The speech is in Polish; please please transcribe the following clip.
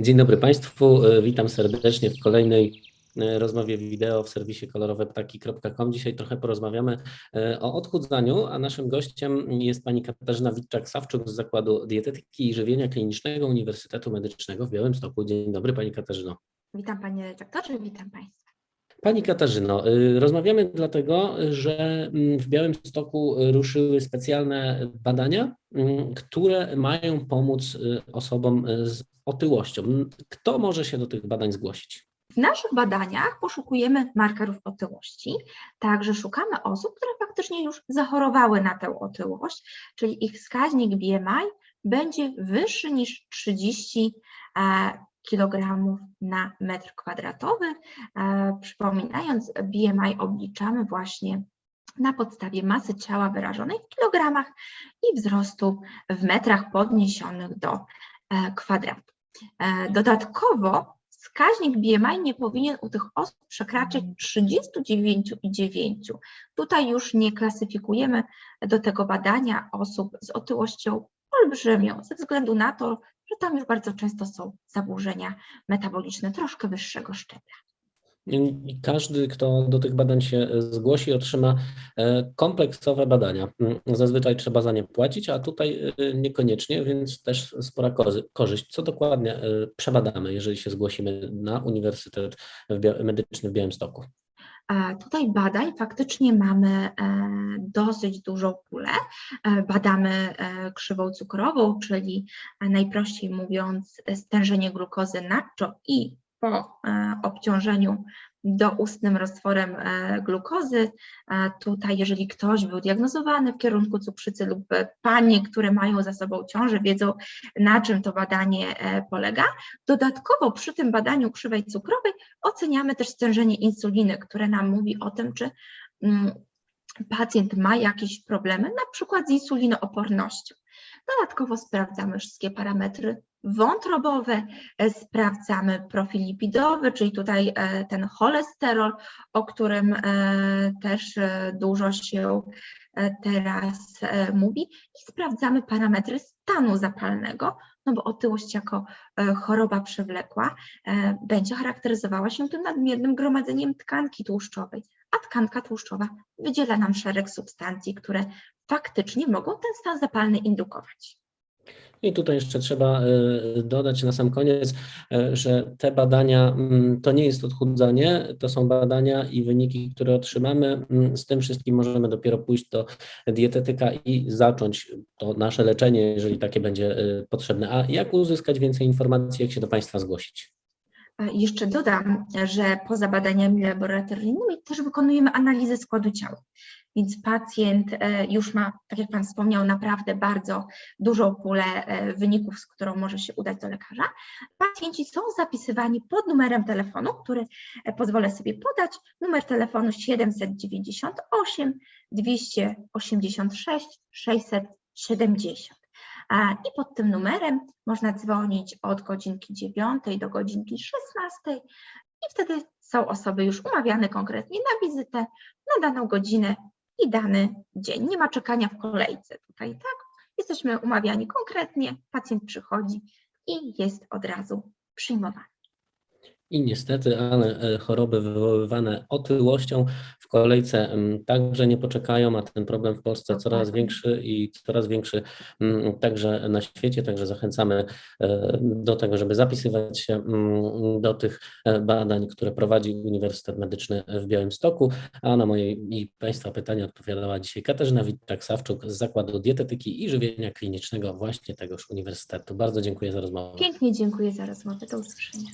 Dzień dobry Państwu, E, witam serdecznie w kolejnej e, rozmowie wideo w serwisie koloroweptaki.com. Dzisiaj trochę porozmawiamy e, o odchudzaniu, a naszym gościem jest pani Katarzyna Witczak-Sawczuk z Zakładu Dietetyki i Żywienia Klinicznego Uniwersytetu Medycznego w Białymstoku. Dzień dobry Pani Katarzyno. Witam Panie redaktorze, witam Państwa. Pani Katarzyno, y, rozmawiamy dlatego, że mm, w Białymstoku ruszyły specjalne badania, mm, które mają pomóc y, osobom z otyłością. Kto może się do tych badań zgłosić? W naszych badaniach poszukujemy markerów otyłości, także szukamy osób, które faktycznie już zachorowały na tę otyłość, czyli ich wskaźnik BMI będzie wyższy niż 30 kg na metr kwadratowy. E, przypominając, BMI obliczamy właśnie na podstawie masy ciała wyrażonej w kilogramach i wzrostu w metrach podniesionych do e, kwadratu. E, dodatkowo wskaźnik BMI nie powinien u tych osób przekraczać 39,9. Tutaj już nie klasyfikujemy do tego badania osób z otyłością olbrzymią, ze względu na to, że tam już bardzo często są zaburzenia metaboliczne troszkę wyższego szczebla. I każdy, kto do tych badań się zgłosi, otrzyma e, kompleksowe badania. Mm, Zazwyczaj trzeba za nie płacić, a tutaj e, niekoniecznie, więc też spora korzyść. Co dokładnie e, przebadamy, jeżeli się zgłosimy na Uniwersytet Medyczny w Białymstoku? Tutaj badań faktycznie mamy dosyć dużą pulę. Badamy krzywą cukrową, czyli najprościej mówiąc stężenie glukozy nadczo i po e, obciążeniu doustnym roztworem e, glukozy. Tutaj, jeżeli ktoś był diagnozowany w kierunku cukrzycy lub panie, które mają za sobą ciążę, wiedzą na czym to badanie e, polega. Dodatkowo przy tym badaniu krzywej cukrowej oceniamy też stężenie insuliny, które nam mówi o tym, czy mm, pacjent ma jakieś problemy, na przykład z insulinoopornością. Dodatkowo sprawdzamy wszystkie parametry wątrobowe, e, sprawdzamy profil lipidowy, czyli tutaj e, ten cholesterol, o którym e, też dużo się teraz mówi i sprawdzamy parametry stanu zapalnego, no bo otyłość jako choroba przewlekła będzie charakteryzowała się tym nadmiernym gromadzeniem tkanki tłuszczowej, a tkanka tłuszczowa wydziela nam szereg substancji, które faktycznie mogą ten stan zapalny indukować. I tutaj jeszcze trzeba e, dodać na sam koniec, e, że te badania mm, to nie jest odchudzanie, to są badania i wyniki, które otrzymamy. Mm, z tym wszystkim możemy dopiero pójść do dietetyka i zacząć to nasze leczenie, jeżeli takie będzie e, potrzebne. A jak uzyskać więcej informacji, jak się do Państwa zgłosić? Jeszcze dodam, że poza badaniami laboratoryjnymi też wykonujemy analizę składu ciała. Więc pacjent e, już ma, tak jak Pan wspomniał, naprawdę bardzo dużą pulę e, wyników, z którą może się udać do lekarza. Pacjenci są zapisywani pod numerem telefonu, który e, pozwolę sobie podać. Numer telefonu 798 286 670. I pod tym numerem można dzwonić od godzinki 9 do godzinki 16 i wtedy są osoby już umawiane konkretnie na wizytę na daną godzinę i dany dzień. Nie ma czekania w kolejce tutaj, tak? Jesteśmy umawiani konkretnie, pacjent przychodzi i jest od razu przyjmowany. I niestety, ale e, choroby wywoływane otyłością w kolejce mm, także nie poczekają, a ten problem w Polsce coraz większy i coraz większy mm, także na świecie, także zachęcamy e, do tego, żeby zapisywać się mm, do tych e, badań, które prowadzi Uniwersytet Medyczny w Białymstoku, a na moje i Państwa pytania odpowiadała dzisiaj Katarzyna Witczak-Sawczuk z Zakładu Dietetyki i Żywienia Klinicznego właśnie tegoż Uniwersytetu. Bardzo dziękuję za rozmowę. Pięknie dziękuję za rozmowę. Do usłyszenia.